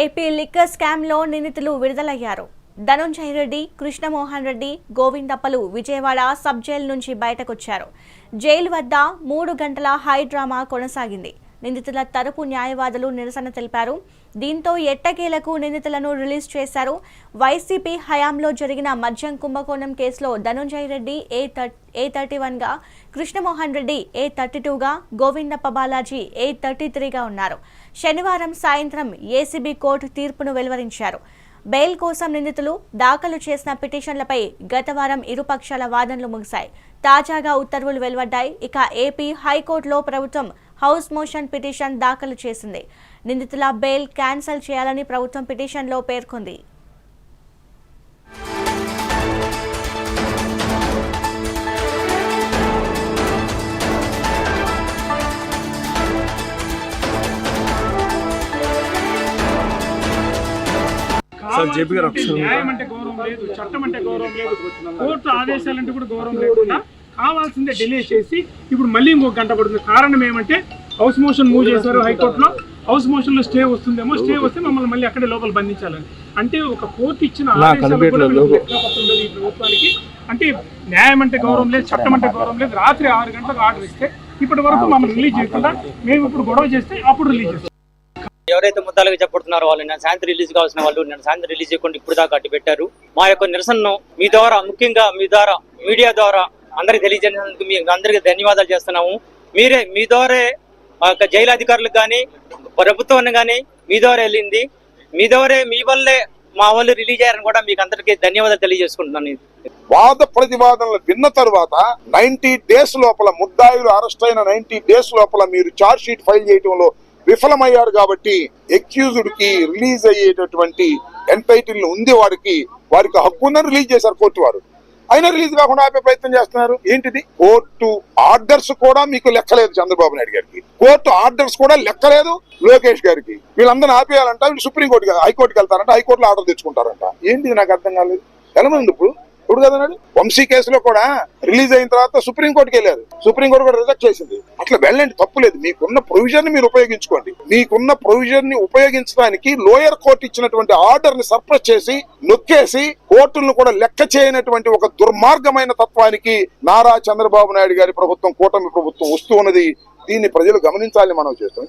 AP liquor స్కామ్లో నిందితులు విడుదలయ్యారు. ధనుంజయ రెడ్డి కృష్ణమోహన్ రెడ్డి గోవిందప్పలు విజయవాడ సబ్ జైలు నుంచి బయటకొచ్చారు. జైలు వద్ద మూడు గంటల హై డ్రామా కొనసాగింది. నిందితుల తరపు న్యాయవాదులు నిరసన తెలిపారు. దీంతో ఎట్టకేలకు నిందితులను రిలీజ్ చేశారు. వైసీపీ హయాంలో జరిగిన మద్యం కుంభకోణం కేసులో Dhanunjaya Reddy A A thirty వన్గా కృష్ణమోహన్ రెడ్డి ఏ థర్టీ టూగా గోవిందప్ప బాలాజీ ఏ థర్టీ త్రీగా ఉన్నారు. శనివారం సాయంత్రం ఏసీబీ కోర్టు తీర్పును వెలువరించారు. బెయిల్ కోసం నిందితులు దాఖలు చేసిన పిటిషన్లపై గత వారం ఇరుపక్షాల వాదనలు ముగిశాయి. తాజాగా ఉత్తర్వులు వెలువడ్డాయి. ఇక ఏపీ హైకోర్టులో ప్రభుత్వం హౌస్ మోషన్ పిటిషన్ దాఖలు చేసింది. నిందితుల బెయిల్ క్యాన్సిల్ చేయాలని ప్రభుత్వం పిటిషన్లో పేర్కొంది. సార్ జేపీ గారు న్యాయం అంటే గౌరవం లేదు చట్టం అంటే గౌరవం లేదు కోర్టు ఆదేశాలంటే కూడా గౌరవం లేకుండా కావాల్సిందే డిలే చేసి ఇప్పుడు మళ్ళీ ఇంకొక గంట పడుతుంది. కారణం ఏమంటే హౌస్ మోషన్ మూవ్ చేశారు హైకోర్టులో. హౌస్ మోషన్లో స్టే వస్తుందేమో స్టే వస్తే మమ్మల్ని మళ్ళీ అక్కడే లోపల బంధించాలని. అంటే ఒక కోర్టు ఇచ్చిన ఈ ప్రభుత్వానికి. అంటే న్యాయం అంటే గౌరవం లేదు చట్టం అంటే గౌరవం లేదు. రాత్రి ఆరు గంటలకు ఆర్డర్ ఇస్తే ఇప్పటి వరకు మమ్మల్ని రిలీజ్ చేయకుండా మేము ఇప్పుడు గొడవ చేస్తే అప్పుడు రిలీజ్ చేస్తాం. ఎవరైతే ముద్దాలుగా చెప్పబడుతున్నారో వాళ్ళు నేను సాయంత్రం రిలీజ్ కావాల్సిన వాళ్ళు నేను సాయంత్రం రిలీజ్ చేయకుండా ఇప్పుడు దాకా అడ్డు పెట్టారు మా యొక్క నిరసనను మీ ద్వారా ముఖ్యంగా మీ ద్వారా మీడియా ద్వారా అందరికి తెలియజేసినందుకు మీ అందరికీ ధన్యవాదాలు చేస్తున్నాము. మీరే మీ ద్వారా ఆ యొక్క జైలు అధికారులకు కానీ ప్రభుత్వాన్ని కానీ మీ ద్వారా వెళ్ళింది. మీ ద్వారా మీ వల్లే మా వాళ్ళు రిలీజ్ అయ్యారని కూడా మీకు అందరికీ ధన్యవాదాలు తెలియజేసుకుంటున్నాను. వాద ప్రతివాదనలు విన్న తర్వాత నైన్టీ డేస్ లోపల ముద్దాయిలు అరెస్ట్ అయిన నైన్టీ డేస్ లోపల మీరు చార్జ్ షీట్ ఫైల్ చేయడంలో విఫలమయ్యారు కాబట్టి ఎక్యూజ్డ్కి రిలీజ్ అయ్యేటటువంటి ఎంటైటిల్ ఉంది వారికి వారికి హక్కు ఉందని రిలీజ్ చేశారు కోర్టు వారు. అయినా రిలీజ్ కాకుండా ఆపే ప్రయత్నం చేస్తున్నారు. ఏంటిది? కోర్టు ఆర్డర్స్ కూడా మీకు లెక్కలేదు చంద్రబాబు నాయుడు గారికి. కోర్టు ఆర్డర్స్ కూడా లెక్కలేదు లోకేష్ గారికి. వీళ్ళందరినీ ఆపేయాలంట వీళ్ళు సుప్రీంకోర్టు హైకోర్టుకి వెళ్తారంట హైకోర్టులో ఆర్డర్ తెచ్చుకుంటారంట. ఏంటిది నాకు అర్థం కాలేదు? ఎలా ఉంది ఇప్పుడు? ఇప్పుడు కదన్నాడు వంశీ కేసులో కూడా రిలీజ్ అయిన తర్వాత సుప్రీంకోర్టుకి వెళ్ళారు. సుప్రీంకోర్టు కూడా రిజెక్ట్ చేసింది. అట్లా వెళ్ళండి తప్పులేదు మీకున్న ప్రొవిజన్ని మీరు ఉపయోగించుకోండి. మీకున్న ప్రొవిజన్ని ఉపయోగించడానికి లోయర్ కోర్టు ఇచ్చినటువంటి ఆర్డర్ని సర్ప్రెస్ చేసి నొక్కేసి కోర్టులను కూడా లెక్క చేయనటువంటి ఒక దుర్మార్గమైన తత్వానికి నారా చంద్రబాబు నాయుడు గారి ప్రభుత్వం కూటమి ప్రభుత్వం వస్తూ ఉన్నది. దీన్ని ప్రజలు గమనించాలని మనం చేస్తాం